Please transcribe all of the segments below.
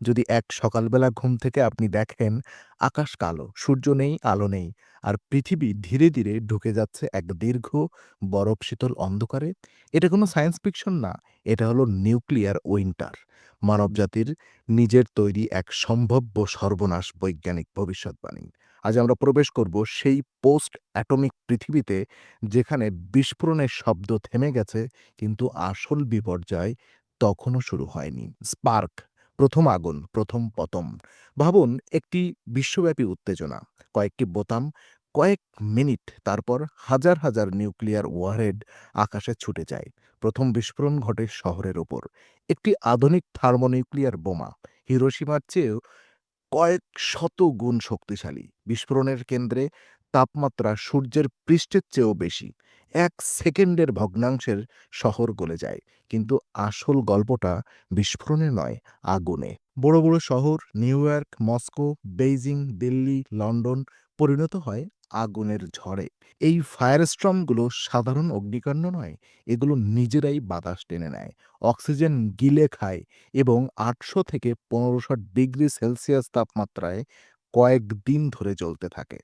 যদি এক সকালবেলা ঘুম থেকে আপনি দেখেন আকাশ কালো, সূর্য নেই, আলো নেই, আর পৃথিবী ধীরে, ধীরে ঢুকে যাচ্ছে এক দীর্ঘ বরফ শীতল অন্ধকারে, এটা কোনো সায়েন্স ফিকশন না, এটা হলো নিউক্লিয়ার উইন্টার। মানবজাতির নিজের তৈরি এক সম্ভাব্য সর্বনাশ বৈজ্ঞানিক ভবিষ্যৎবাণী। আজ আমরা প্রবেশ করব সেই পোস্ট অ্যাটমিক পৃথিবীতে যেখানে বিস্ফোরণের শব্দ থেমে গেছে কিন্তু আসল বিপর্যয় তখনও শুরু হয়নি। স্পার্ক, প্রথম আগুন, প্রথম পতন। ভাবুন একটি বিশ্বব্যাপী উত্তেজনা, কয়েকটি বোতাম, কয়েক মিনিট, তারপর হাজার, হাজার নিউক্লিয়ার ওয়ারহেড আকাশে ছুটে যায়। প্রথম বিস্ফোরণ ঘটে শহরের ওপর। একটি আধুনিক থার্মোনিউক্লিয়ার বোমা, হিরোশিমার চেয়েও কয়েক শত গুণ শক্তিশালী। বিস্ফোরণের কেন্দ্রে তাপমাত্রা সূর্যের পৃষ্ঠের চেয়েও বেশি। এক সেকেন্ডের ভগ্নাংশের শহর গলে যায়। কিন্তু আসল গল্পটা বিস্ফোরণে নয়, আগুনে। বড়, বড় শহর New York, Moscow, Beijing, Delhi, London পরিণত হয় আগুনের ঝড়ে। এই ফায়ারস্টর্মগুলো সাধারণ অগ্নিকাণ্ড নয়, এগুলো নিজেরাই বাতাস টেনে নেয়, অক্সিজেন গিলে খায় এবং ৮০০ থেকে পনেরোশো ডিগ্রি সেলসিয়াস তাপমাত্রায় কয়েক দিন ধরে জ্বলতে থাকে।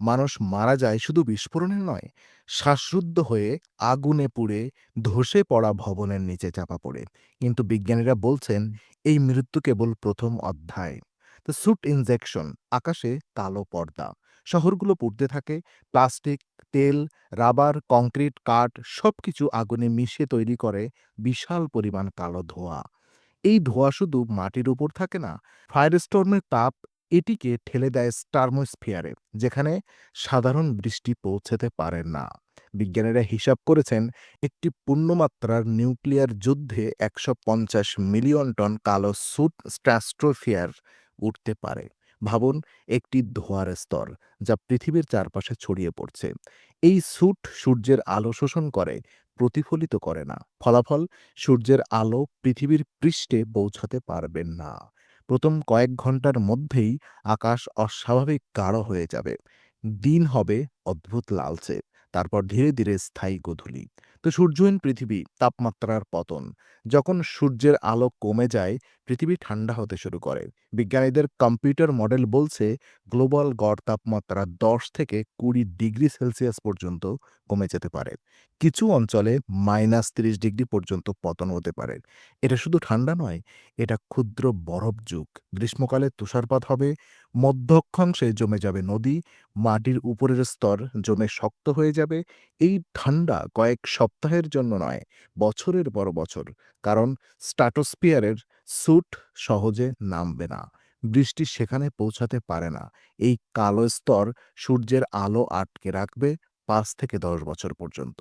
মানুষ মারা যায় শুধু বিস্ফোরণে নয়, শ্বাসরুদ্ধ হয়ে আগুনে পুড়ে ধসে পড়া ভবনের নিচে চাপা পড়ে। কিন্তু বিজ্ঞানীরা বলছেন এই মৃত্যু কেবল প্রথম অধ্যায়। তো স্যুট ইনজেকশন, আকাশে কালো পর্দা। শহরগুলো পুড়তে থাকে, প্লাস্টিক, তেল, রাবার, কংক্রিট, কাঠ সবকিছু আগুনে মিশে তৈরি করে বিশাল পরিমাণ কালো ধোঁয়া। এই ধোঁয়া শুধু মাটির উপর থাকে না, ফায়ার ফায়ারস্টর্মের তাপ এটিকে ঠেলে দেয় স্টার্মোস্ফিয়ারে, যেখানে সাধারণ বৃষ্টি পৌঁছাতে পারে না। বিজ্ঞানীরা হিসাব করেছেন একটি পূর্ণমাত্রার নিউক্লিয়ার যুদ্ধে ১৫০ মিলিয়ন টন কালো স্যুট স্ট্র্যাটোস্ফিয়ার উঠতে পারে। ভাবুন একটি ধোঁয়ার স্তর যা পৃথিবীর চারপাশে ছড়িয়ে পড়ছে। এই স্যুট সূর্যের আলো শোষণ করে, প্রতিফলিত করে না। ফলাফল সূর্যের আলো পৃথিবীর পৃষ্ঠে পৌঁছাতে পারবে না। প্রথম কয়েক ঘণ্টার মধ্যেই আকাশ অস্বাভাবিক গাঢ় হয়ে যাবে। দিন হবে অদ্ভুত লালচে, তারপর ধীরে, ধীরে স্থায়ী গধূলি তো সূর্যহীন পৃথিবী, তাপমাত্রার পতন। যখন সূর্যের আলো কমে যায়, পৃথিবী ঠান্ডা হতে শুরু করে। বিজ্ঞানীদের কম্পিউটার মডেল বলছে গ্লোবাল গড় তাপমাত্রা ১০ থেকে ২০ ডিগ্রি সেলসিয়াস পর্যন্ত কমে যেতে পারে। কিছু অঞ্চলে -৩০ ডিগ্রি পর্যন্ত পতন হতে পারে। এটা শুধু ঠান্ডা নয়, এটা ক্ষুদ্র বরফ যুগ। গ্রীষ্মকালে তুষারপাত হবে, মধ্য অক্ষাংশে জমে যাবে নদী, মাটির উপরের স্তর জমে শক্ত হয়ে যাবে। এই ঠান্ডা কয়েক সপ্তাহের জন্য নয়, বছরের পর বছর। কারণ স্ট্র্যাটোস্ফিয়ারের স্যুট সহজে নামবে না। বৃষ্টি সেখানে পৌঁছাতে পারে না। এই কালো স্তর সূর্যের আলো আটকে রাখবে পাঁচ থেকে ১০ বছর পর্যন্ত।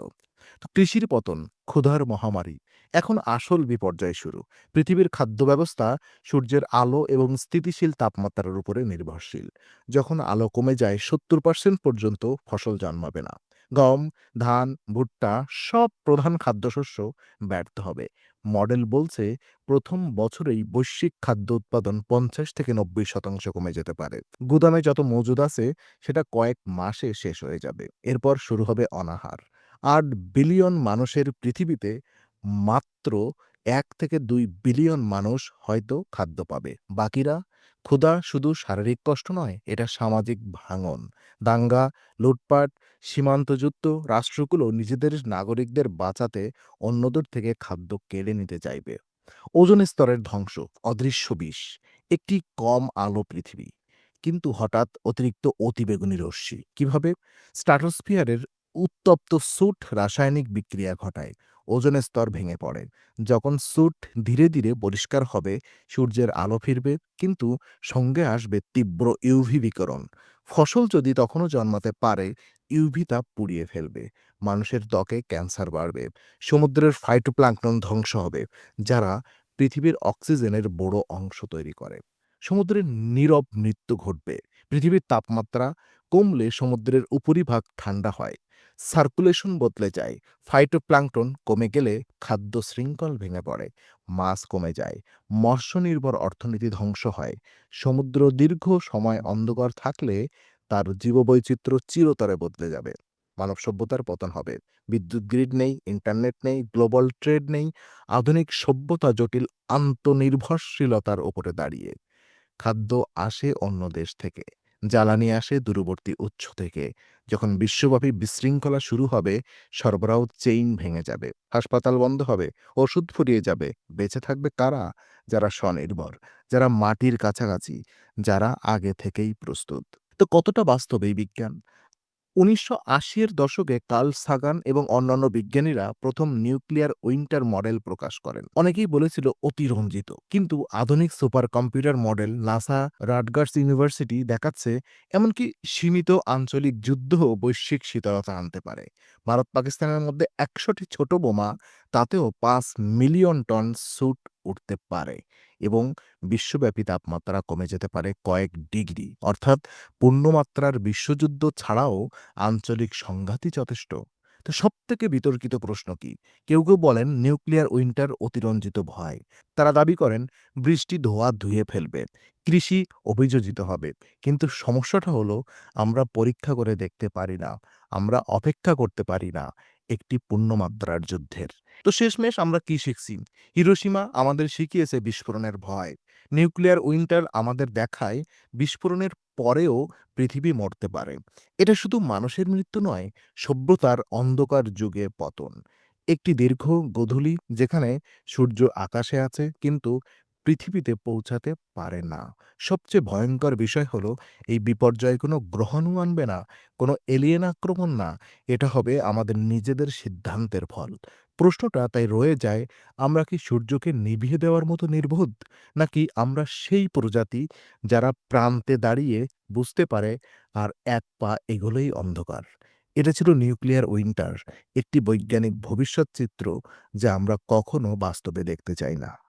কৃষির পতন, ক্ষুধার মহামারী। এখন আসল বিপর্যয় শুরু। পৃথিবীর খাদ্য ব্যবস্থা সূর্যের আলো এবং স্থিতিশীল তাপমাত্রার উপরে নির্ভরশীল। যখন আলো কমে যায় ৭০% পর্যন্ত ফসল জন্মাবে না। গম, ধান, ভুট্টা সব প্রধান খাদ্যশস্য ব্যর্থ হবে। মডেল বলছে, প্রথম বছরেই বৈশ্বিক খাদ্য উৎপাদন ৫০ থেকে ৯০% কমে যেতে পারে। গুদামে যত মজুদ আছে, সেটা কয়েক মাসে শেষ হয়ে যাবে। এরপর শুরু হবে অনাহার। আট বিলিয়ন মানুষের পৃথিবীতে মাত্র এক থেকে দুই বিলিয়ন মানুষ হয়তো খাদ্য পাবে। বাকিরা? ক্ষুধা শুধু শারীরিক কষ্ট নয়, এটা সামাজিক ভাঙন। দাঙ্গা, লুটপাট, সীমান্তযুদ্ধ রাষ্ট্রগুলো নিজেদের নাগরিকদের বাঁচাতে অন্যদের থেকে খাদ্য কেড়ে নিতে চাইবে। ওজন স্তরের ধ্বংস, অদৃশ্য বিষ। একটি কম আলো পৃথিবী। কিন্তু হঠাৎ অতিরিক্ত অতিবেগুনি রশ্মি। কীভাবে? স্ট্র্যাটোস্ফিয়ারের উত্তপ্ত স্যুট রাসায়নিক বিক্রিয়া ঘটায়। ওজনের স্তর ভেঙে পড়ে। যখন স্যুট ধীরে, ধীরে পরিষ্কার হবে, সূর্যের আলো ফিরবে, কিন্তু সঙ্গে আসবে তীব্র ইউভি বিকরণ ফসল যদি তখনও জন্মাতে পারে, ইউভি তাপ পুড়িয়ে ফেলবে। মানুষের ত্বকে ক্যান্সার বাড়বে। সমুদ্রের ফাইটোপ্ল্যাঙ্কটন ধ্বংস হবে, যারা পৃথিবীর অক্সিজেনের বড় অংশ তৈরি করে। সমুদ্রের নীরব মৃত্যু ঘটবে। পৃথিবীর তাপমাত্রা কমলে সমুদ্রের উপরিভাগ ঠান্ডা হয়। সার্কুলেশন বদলে যায়। ফাইটোপ্ল্যাঙ্কটন কমে গেলে খাদ্য শৃঙ্খল ভেঙে পড়ে। মাছ কমে যায়। মৎস্য নির্ভর অর্থনীতি ধ্বংস হয়। সমুদ্র দীর্ঘ সময় অন্ধকার থাকলে তার জীববৈচিত্র্য চিরতরে বদলে যাবে। মানব সভ্যতার পতন হবে। বিদ্যুৎ গ্রিড নেই, ইন্টারনেট নেই, গ্লোবাল ট্রেড নেই। আধুনিক সভ্যতা জটিল আন্তনির্ভরশীলতার ওপরে দাঁড়িয়ে। খাদ্য আসে অন্য দেশ থেকে। জ্বালানি আসে দূরবর্তী উৎস থেকে। যখন বিশ্বব্যাপী বিশৃঙ্খলা শুরু হবে, সরবরাহ চেইন ভেঙে যাবে। হাসপাতাল বন্ধ হবে, ওষুধ ফুরিয়ে যাবে। বেঁচে থাকবে কারা? যারা স্বনির্ভর, যারা মাটির কাছাকাছি, যারা আগে থেকেই প্রস্তুত। তো কতটা বাস্তব এই বিজ্ঞান? ১৯৮০ এর দশকে কার্ল সাগান এবং অন্যান্য বিজ্ঞানীরা প্রথম নিউক্লিয়ার উইন্টার মডেল প্রকাশ করেন। অনেকেই বলেছিল অতিরঞ্জিত। কিন্তু আধুনিক super computer model NASA, Rutgers university দেখাচ্ছে এমনকি সীমিত আঞ্চলিক যুদ্ধও বৈশ্বিক শীতলতা আনতে পারে। ভারত-পাকিস্তানের মধ্যে একশোটি ছোট বোমা, তাতেও পাঁচ মিলিয়ন টন স্যুট উঠতে পারে এবং বিশ্বব্যাপী তাপমাত্রা কমে যেতে পারে কয়েক ডিগ্রি। অর্থাৎ পূর্ণমাত্রার বিশ্বযুদ্ধ ছাড়াও আঞ্চলিক সংঘাতই যথেষ্ট। তো সবথেকে বিতর্কিত প্রশ্ন কি? কেউ, কেউ বলেন নিউক্লিয়ার উইন্টার অতিরঞ্জিত ভয়। তারা দাবি করেন বৃষ্টি ধোয়া ধুয়ে ফেলবে, কৃষি অভিযোজিত হবে। কিন্তু সমস্যাটা হলো আমরা পরীক্ষা করে দেখতে পারি না। আমরা অপেক্ষা করতে পারি না একটি পূর্ণমাত্রার যুদ্ধের। তো শেষমেশ আমরা কি শিখছি? হিরোশিমা আমাদের শিখিয়েছে বিস্ফোরণের ভয়। নিউক্লিয়ার উইন্টার আমাদের দেখায় বিস্ফোরণের পরেও পৃথিবী মরতে পারে। এটা শুধু মানুষের মৃত্যু নয়, সভ্যতার অন্ধকার যুগে পতন। একটি দীর্ঘ গোধূলি যেখানে সূর্য আকাশে আছে কিন্তু পৃথিবীতে পৌঁছাতে পারে না। সবচেয়ে ভয়ঙ্কর বিষয় হলো এই বিপর্যয় কোনো গ্রহণও আনবে না, কোনো এলিয়েন আক্রমণ না। এটা হবে আমাদের নিজেদের সিদ্ধান্তের ফল। প্রশ্নটা তাই রয়ে যায় আমরা কি সূর্যকে নিভিয়ে দেওয়ার মতো নির্বোধ? নাকি আমরা সেই প্রজাতি যারা প্রান্তে দাঁড়িয়ে বুঝতে পারে আর এক পা এগুলোই অন্ধকার? এটা ছিল নিউক্লিয়ার উইন্টার, একটি বৈজ্ঞানিক ভবিষ্যৎ চিত্র যা আমরা কখনো বাস্তবে দেখতে চাই না।